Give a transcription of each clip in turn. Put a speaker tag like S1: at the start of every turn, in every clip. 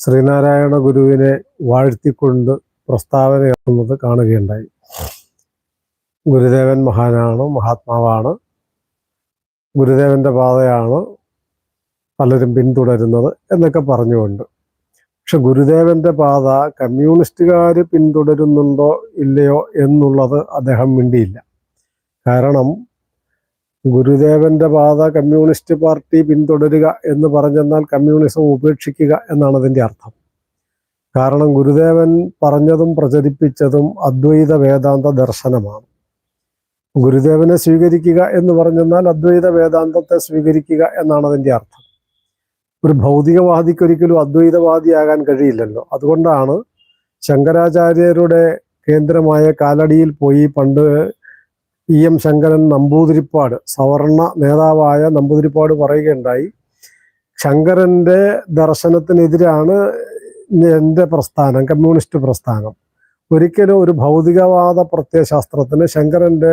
S1: ശ്രീനാരായണ ഗുരുവിനെ വാഴ്ത്തിക്കൊണ്ട് പ്രസ്താവന ഇറങ്ങുന്നത് കാണുകയുണ്ടായി. ഗുരുദേവൻ മഹാനാണ് മഹാത്മാവാണ്. ഗുരുദേവന്റെ പാതയാണ് പലരും പിന്തുടരുന്നത് എന്നൊക്കെ പറഞ്ഞുകൊണ്ട്. പക്ഷെ ഗുരുദേവന്റെ പാത കമ്മ്യൂണിസ്റ്റുകാർ പിന്തുടരുന്നുണ്ടോ ഇല്ലയോ എന്നുള്ളത് അദ്ദേഹം മിണ്ടിയില്ല. കാരണം ഗുരുദേവന്റെ പാത കമ്മ്യൂണിസ്റ്റ് പാർട്ടി പിന്തുടരുക എന്ന് പറഞ്ഞെന്നാൽ കമ്മ്യൂണിസം ഉപേക്ഷിക്കുക എന്നാണ് അതിന്റെ അർത്ഥം. കാരണം ഗുരുദേവൻ പറഞ്ഞതും പ്രചരിപ്പിച്ചതും അദ്വൈത വേദാന്ത ദർശനമാണ്. ഗുരുദേവനെ സ്വീകരിക്കുക എന്ന് പറഞ്ഞെന്നാൽ അദ്വൈത വേദാന്തത്തെ സ്വീകരിക്കുക എന്നാണ് അതിന്റെ അർത്ഥം. ഒരു ഭൗതികവാദിക്ക് ഒരിക്കലും അദ്വൈതവാദിയാകാൻ കഴിയില്ലല്ലോ. അതുകൊണ്ടാണ് ശങ്കരാചാര്യരുടെ കേന്ദ്രമായ കാലടിയിൽ പോയി പണ്ട് ഇ എം ശങ്കരൻ നമ്പൂതിരിപ്പാട് സവർണ നേതാവായ നമ്പൂതിരിപ്പാട് പറയുകയുണ്ടായി ശങ്കരന്റെ ദർശനത്തിനെതിരാണ് എന്റെ പ്രസ്ഥാനം കമ്മ്യൂണിസ്റ്റ് പ്രസ്ഥാനം. ഒരിക്കലും ഒരു ഭൗതികവാദ പ്രത്യയശാസ്ത്രത്തിന് ശങ്കരന്റെ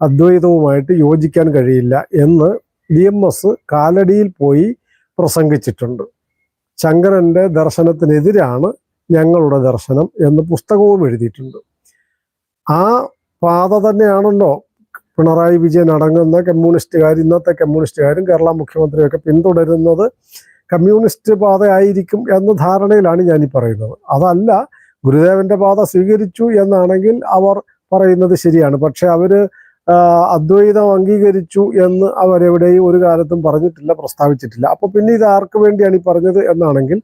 S1: അദ്വൈതവുമായിട്ട് യോജിക്കാൻ കഴിയില്ല എന്ന് ഡി എം എസ് കാലടിയിൽ പോയി പ്രസംഗിച്ചിട്ടുണ്ട്. ശങ്കരന്റെ ദർശനത്തിനെതിരാണ് ഞങ്ങളുടെ ദർശനം എന്ന് പുസ്തകവും എഴുതിയിട്ടുണ്ട്. ആ പാത തന്നെയാണല്ലോ. പിണറായി വിജയൻ അടങ്ങുന്ന കമ്മ്യൂണിസ്റ്റുകാർ ഇന്നത്തെ കമ്മ്യൂണിസ്റ്റുകാരും കേരള മുഖ്യമന്ത്രിയൊക്കെ പിന്തുടരുന്നത് കമ്മ്യൂണിസ്റ്റ് പാതയായിരിക്കും എന്ന ധാരണയിലാണ് ഈ പറയുന്നത്. അതല്ല ഗുരുദേവന്റെ പാത സ്വീകരിച്ചു എന്നാണെങ്കിൽ അവർ പറയുന്നത് ശരിയാണ്. പക്ഷെ അവർ അദ്വൈതം അംഗീകരിച്ചു എന്ന് അവരെവിടെയും ഒരു കാലത്തും പറഞ്ഞിട്ടില്ല പ്രസ്താവിച്ചിട്ടില്ല. അപ്പൊ പിന്നെ ഇത് ആർക്ക് വേണ്ടിയാണ് ഈ പറഞ്ഞത് എന്നാണെങ്കിൽ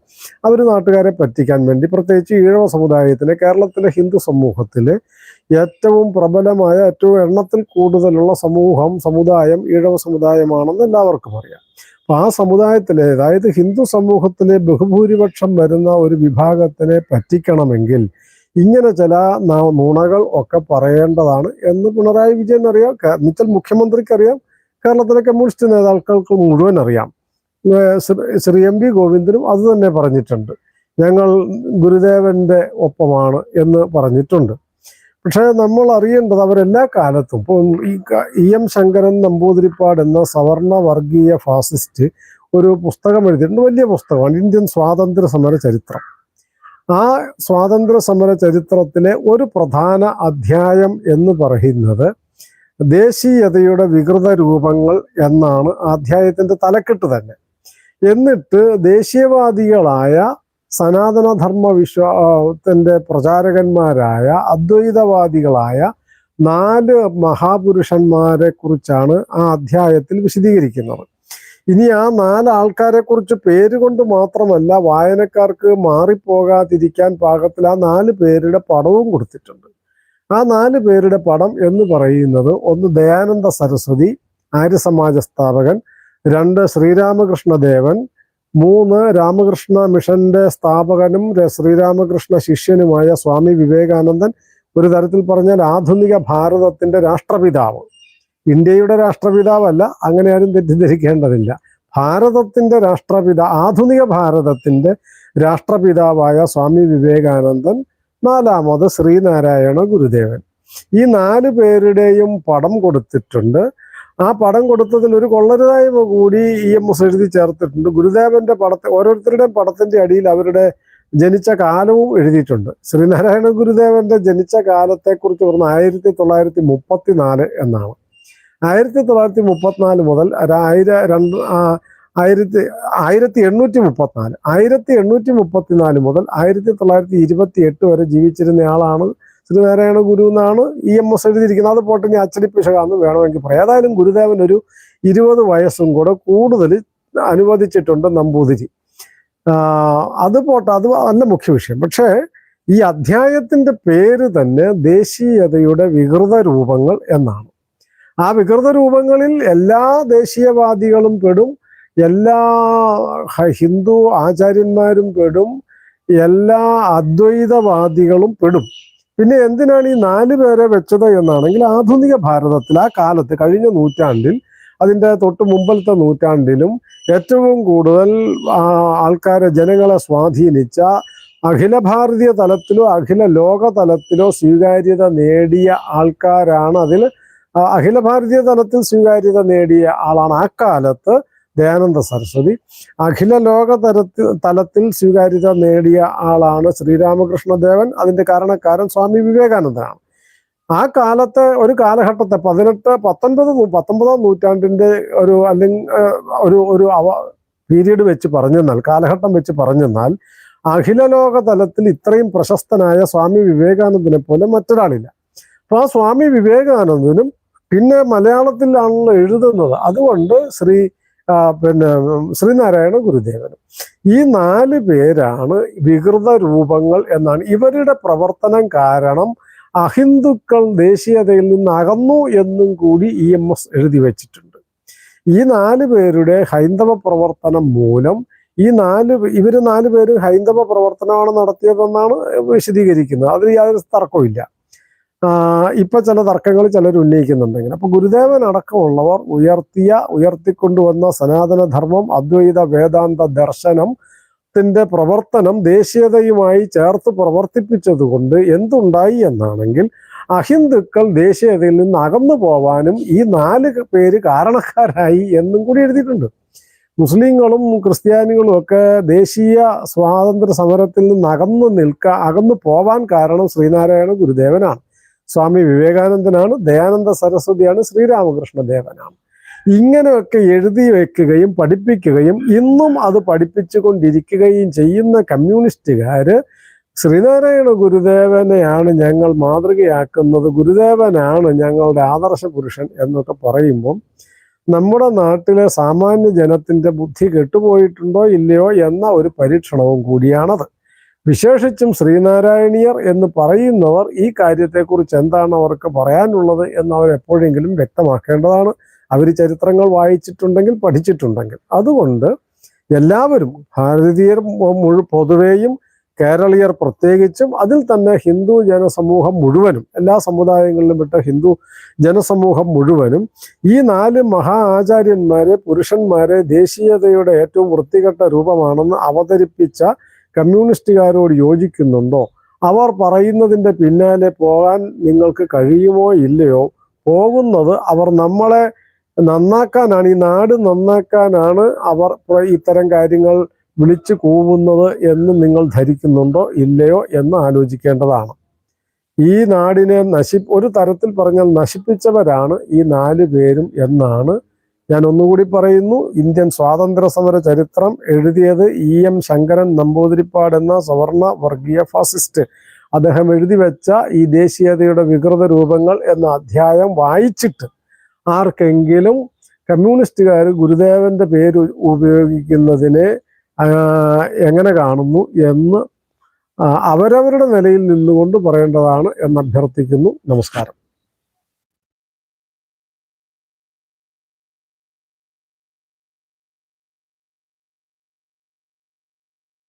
S1: അവർ നാട്ടുകാരെ പറ്റിക്കാൻ വേണ്ടി പ്രത്യേകിച്ച് ഈഴവ സമുദായത്തിലെ കേരളത്തിലെ ഹിന്ദു സമൂഹത്തിലെ ഏറ്റവും പ്രബലമായ ഏറ്റവും എണ്ണത്തിൽ കൂടുതലുള്ള സമൂഹം സമുദായം ഈഴവ സമുദായമാണെന്ന് എല്ലാവർക്കും അറിയാം. അപ്പൊ ആ സമുദായത്തിലെ അതായത് ഹിന്ദു സമൂഹത്തിലെ ബഹുഭൂരിപക്ഷം വരുന്ന ഒരു വിഭാഗത്തിനെ പറ്റിക്കണമെങ്കിൽ ഇങ്ങനെ ചില നുണകൾ ഒക്കെ പറയേണ്ടതാണ് എന്ന് പിണറായി വിജയൻ അറിയാം. എന്നുവെച്ചാൽ മുഖ്യമന്ത്രിക്ക് അറിയാം. കേരളത്തിലെ കമ്മ്യൂണിസ്റ്റ് നേതാക്കൾക്ക് മുഴുവൻ അറിയാം. ശ്രീ- എം വി ഗോവിന്ദനും അത് തന്നെ പറഞ്ഞിട്ടുണ്ട്. ഞങ്ങൾ ഗുരുദേവന്റെ ഒപ്പമാണ് എന്ന് പറഞ്ഞിട്ടുണ്ട്. പക്ഷേ നമ്മൾ അറിയേണ്ടത് അവരെല്ലാ കാലത്തും ഇപ്പോൾ ഇ എം ശങ്കരൻ നമ്പൂതിരിപ്പാട് എന്ന സവർണ വർഗീയ ഫാസിസ്റ്റ് ഒരു പുസ്തകം എഴുതിയിട്ടുണ്ട്. വലിയ പുസ്തകമാണ്. ഇന്ത്യൻ സ്വാതന്ത്ര്യ സമര ചരിത്രം. ആ സ്വാതന്ത്ര്യ സമര ചരിത്രത്തിലെ ഒരു പ്രധാന അധ്യായം എന്ന് പറയുന്നത് ദേശീയതയുടെ വികൃത രൂപങ്ങൾ എന്നാണ് അധ്യായത്തിന്റെ തലക്കെട്ട് തന്നെ. എന്നിട്ട് ദേശീയവാദികളായ സനാതനധർമ്മ വിശ്വാസത്തിന്റെ പ്രചാരകന്മാരായ അദ്വൈതവാദികളായ നാല് മഹാപുരുഷന്മാരെ കുറിച്ചാണ് ആ അധ്യായത്തിൽ വിശദീകരിക്കുന്നത്. ഇനി ആ നാല് ആൾക്കാരെ കുറിച്ച് പേര് കൊണ്ട് മാത്രമല്ല വായനക്കാർക്ക് മാറിപ്പോകാതിരിക്കാൻ പാകത്തിൽ ആ നാല് പേരുടെ പടവും കൊടുത്തിട്ടുണ്ട്. ആ നാല് പേരുടെ പടം എന്ന് പറയുന്നത് ഒന്ന് ദയാനന്ദ സരസ്വതി ആര്യസമാജ സ്ഥാപകൻ രണ്ട് ശ്രീരാമകൃഷ്ണദേവൻ മൂന്ന് രാമകൃഷ്ണ മിഷന്റെ സ്ഥാപകനും ശ്രീരാമകൃഷ്ണ ശിഷ്യനുമായ സ്വാമി വിവേകാനന്ദൻ. ഒരു തരത്തിൽ പറഞ്ഞാൽ ആധുനിക ഭാരതത്തിന്റെ രാഷ്ട്രപിതാവ്. ഇന്ത്യയുടെ രാഷ്ട്രപിതാവല്ല അങ്ങനെ ആരും തെറ്റിദ്ധരിക്കേണ്ടതില്ല. ഭാരതത്തിന്റെ രാഷ്ട്രപിതാ ആധുനിക ഭാരതത്തിന്റെ രാഷ്ട്രപിതാവായ സ്വാമി വിവേകാനന്ദൻ നാലാമത് ശ്രീനാരായണ ഗുരുദേവൻ. ഈ നാല് പേരുടെയും പടം കൊടുത്തിട്ടുണ്ട്. ആ പടം കൊടുത്തതിൽ ഒരു കൊള്ളരുതായ്മ കൂടി ഇ എം എസ് എഴുതി ചേർത്തിട്ടുണ്ട്. ഗുരുദേവന്റെ പടത്തെ ഓരോരുത്തരുടെയും പടത്തിന്റെ അടിയിൽ അവരുടെ ജനിച്ച കാലവും എഴുതിയിട്ടുണ്ട്. ശ്രീനാരായണ ഗുരുദേവന്റെ ജനിച്ച കാലത്തെക്കുറിച്ച് പറഞ്ഞ ആയിരത്തി തൊള്ളായിരത്തി മുപ്പത്തിനാല് എന്നാണ്. ആയിരത്തി തൊള്ളായിരത്തി മുപ്പത്തിനാല് മുതൽ ആയിര രണ്ട് ആയിരത്തി ആയിരത്തി എണ്ണൂറ്റി മുപ്പത്തിനാല് ആയിരത്തി എണ്ണൂറ്റി മുപ്പത്തിനാല് മുതൽ ആയിരത്തി തൊള്ളായിരത്തി ഇരുപത്തി എട്ട് വരെ ജീവിച്ചിരുന്നയാളാണ് ശ്രീനാരായണ ഗുരു എന്നാണ് ഇ എം എസ് എഴുതിയിരിക്കുന്നത്. അത് പോട്ടെ ഇനി അച്ചടിപ്പിശകാന്ന് വേണമെങ്കിൽ പറയാം. ഏതായാലും ഗുരുദേവൻ ഒരു ഇരുപത് വയസ്സും കൂടെ കൂടുതൽ അനുവദിച്ചിട്ടുണ്ട് നമ്പൂതിരി. അത് പോട്ടെ അത് അല്ല മുഖ്യ വിഷയം. പക്ഷേ ഈ അധ്യായത്തിന്റെ പേര് തന്നെ ദേശീയതയുടെ വികൃത രൂപങ്ങൾ എന്നാണ്. ആ വികൃത രൂപങ്ങളിൽ എല്ലാ ദേശീയവാദികളും പെടും എല്ലാ ഹിന്ദു ആചാര്യന്മാരും പെടും എല്ലാ അദ്വൈതവാദികളും പെടും. പിന്നെ എന്തിനാണ് ഈ നാല് പേരെ വെച്ചത് എന്നാണെങ്കിൽ ആധുനിക ഭാരതത്തിൽ ആ കാലത്ത് കഴിഞ്ഞ നൂറ്റാണ്ടിൽ അതിന്റെ തൊട്ട് മുമ്പത്തെ നൂറ്റാണ്ടിലും ഏറ്റവും കൂടുതൽ ആൾക്കാരെ ജനങ്ങളെ സ്വാധീനിച്ച അഖില ഭാരതീയ തലത്തിലോ അഖില ലോക തലത്തിലോ സ്വീകാര്യത നേടിയ ആൾക്കാരാണ് അതിൽ അഖില ഭാരതീയ തലത്തിൽ സ്വീകാര്യത നേടിയ ആളാണ് ആ കാലത്ത് ദയാനന്ദ സരസ്വതി. അഖില ലോക തരത്തിൽ തലത്തിൽ സ്വീകാര്യത നേടിയ ആളാണ് ശ്രീരാമകൃഷ്ണദേവൻ അതിന്റെ കാരണക്കാരൻ സ്വാമി വിവേകാനന്ദനാണ്. ആ കാലത്തെ ഒരു കാലഘട്ടത്തെ പതിനെട്ട് പത്തൊൻപത് പത്തൊമ്പതാം നൂറ്റാണ്ടിന്റെ ഒരു അല്ലെങ്കിൽ ഒരു ഒരു അവ പീരീഡ് വെച്ച് പറഞ്ഞെന്നാൽ കാലഘട്ടം വെച്ച് പറഞ്ഞെന്നാൽ അഖില ലോക തലത്തിൽ ഇത്രയും പ്രശസ്തനായ സ്വാമി വിവേകാനന്ദനെ പോലെ മറ്റൊരാളില്ല. അപ്പൊ ആ സ്വാമി വിവേകാനന്ദനും പിന്നെ മലയാളത്തിലാണല്ലോ എഴുതുന്നത്. അതുകൊണ്ട് ശ്രീ പിന്നെ ശ്രീനാരായണ ഗുരുദേവനും ഈ നാല് പേരാണ് വികൃത രൂപങ്ങൾ എന്നാണ്. ഇവരുടെ പ്രവർത്തനം കാരണം അഹിന്ദുക്കൾ ദേശീയതയിൽ നിന്ന് അകന്നു എന്നും കൂടി ഇ എം എസ് എഴുതി വച്ചിട്ടുണ്ട്. ഈ നാല് പേരുടെ ഹൈന്ദവ പ്രവർത്തനം മൂലം ഈ നാല് ഇവർ നാല് പേരും ഹൈന്ദവ പ്രവർത്തനമാണ് നടത്തിയതെന്നാണ് വിശദീകരിക്കുന്നത്. അതിൽ യാതൊരു തർക്കമില്ല ഇപ്പൊ ചില തർക്കങ്ങൾ ചിലർ ഉന്നയിക്കുന്നുണ്ട് ഇങ്ങനെ. അപ്പൊ ഗുരുദേവൻ അടക്കമുള്ളവർ ഉയർത്തിയ ഉയർത്തിക്കൊണ്ടുവന്ന സനാതനധർമ്മം അദ്വൈത വേദാന്ത ദർശനം ത്തിന്റെ പ്രവർത്തനം ദേശീയതയുമായി ചേർത്ത് പ്രവർത്തിപ്പിച്ചതുകൊണ്ട് എന്തുണ്ടായി എന്നാണെങ്കിൽ അഹിന്ദുക്കൾ ദേശീയതയിൽ നിന്ന് അകന്നു പോവാനും ഈ നാല് പേര് കാരണക്കാരായി എന്നും കൂടി എഴുതിയിട്ടുണ്ട്. മുസ്ലിങ്ങളും ക്രിസ്ത്യാനികളും ഒക്കെ ദേശീയ സ്വാതന്ത്ര്യ സമരത്തിൽ നിന്ന് അകന്നു നിൽക്ക അകന്നു പോവാൻ കാരണം ശ്രീനാരായണ ഗുരുദേവനാണ്. സ്വാമി വിവേകാനന്ദനാണ് ദയാനന്ദ സരസ്വതിയാണ് ശ്രീരാമകൃഷ്ണ ദേവനാണ് ഇങ്ങനെയൊക്കെ എഴുതി വെക്കുകയും പഠിപ്പിക്കുകയും ഇന്നും അത് പഠിപ്പിച്ചു കൊണ്ടിരിക്കുകയും ചെയ്യുന്ന കമ്മ്യൂണിസ്റ്റുകാര് ശ്രീനാരായണ ഗുരുദേവനെയാണ് ഞങ്ങൾ മാതൃകയാക്കുന്നത് ഗുരുദേവനാണ് ഞങ്ങളുടെ ആദർശ പുരുഷൻ എന്നൊക്കെ പറയുമ്പം നമ്മുടെ നാട്ടിലെ സാമാന്യ ജനത്തിന്റെ ബുദ്ധി കെട്ടുപോയിട്ടുണ്ടോ ഇല്ലയോ എന്ന ഒരു പരീക്ഷണവും കൂടിയാണത്. വിശേഷിച്ചും ശ്രീനാരായണീയർ എന്ന് പറയുന്നവർ ഈ കാര്യത്തെക്കുറിച്ച് എന്താണ് അവർക്ക് പറയാനുള്ളത് എന്ന് അവർ എപ്പോഴെങ്കിലും വ്യക്തമാക്കേണ്ടതാണ്. അവർ ചരിത്രങ്ങൾ വായിച്ചിട്ടുണ്ടെങ്കിൽ പഠിച്ചിട്ടുണ്ടെങ്കിൽ. അതുകൊണ്ട് എല്ലാവരും ഭാരതീയർ മുഴു പൊതുവെയും കേരളീയർ പ്രത്യേകിച്ചും അതിൽ തന്നെ ഹിന്ദു ജനസമൂഹം മുഴുവനും എല്ലാ സമുദായങ്ങളിലും പെട്ട ഹിന്ദു ജനസമൂഹം മുഴുവനും ഈ നാല് മഹാ ആചാര്യന്മാരെ പുരുഷന്മാരെ ദേശീയതയുടെ ഏറ്റവും വൃത്തികെട്ട രൂപമാണെന്ന് അവതരിപ്പിച്ച കമ്മ്യൂണിസ്റ്റുകാരോട് യോജിക്കുന്നുണ്ടോ? അവർ പറയുന്നതിന്റെ പിന്നാലെ പോകാൻ നിങ്ങൾക്ക് കഴിയുമോ ഇല്ലയോ? പോകുന്നത് അവർ നമ്മളെ നന്നാക്കാനാണ് ഈ നാട് നന്നാക്കാനാണ് അവർ ഇത്തരം കാര്യങ്ങൾ വിളിച്ചു കൂവുന്നത് എന്ന് നിങ്ങൾ ധരിക്കുന്നുണ്ടോ ഇല്ലയോ എന്ന് ആലോചിക്കേണ്ടതാണ്. ഈ നാടിനെ നശി ഒരു തരത്തിൽ പറഞ്ഞാൽ നശിപ്പിച്ചവരാണ് ഈ നാല് പേരും എന്നാണ് ഞാൻ ഒന്നുകൂടി പറയുന്നു ഇന്ത്യൻ സ്വാതന്ത്ര്യ സമര ചരിത്രം എഴുതിയത് ഇ എം ശങ്കരൻ നമ്പൂതിരിപ്പാട് എന്ന സവർണ വർഗീയ ഫാസിസ്റ്റ്. അദ്ദേഹം എഴുതി വെച്ച ഈ ദേശീയതയുടെ വികൃത രൂപങ്ങൾ എന്ന അധ്യായം വായിച്ചിട്ട് ആർക്കെങ്കിലും കമ്മ്യൂണിസ്റ്റുകാർ ഗുരുദേവന്റെ പേര് ഉപയോഗിക്കുന്നതിനെ എങ്ങനെ കാണുന്നു എന്ന് അവരവരുടെ നിലയിൽ നിന്നുകൊണ്ട് പറയേണ്ടതാണ് എന്ന് അഭ്യർത്ഥിക്കുന്നു. നമസ്കാരം.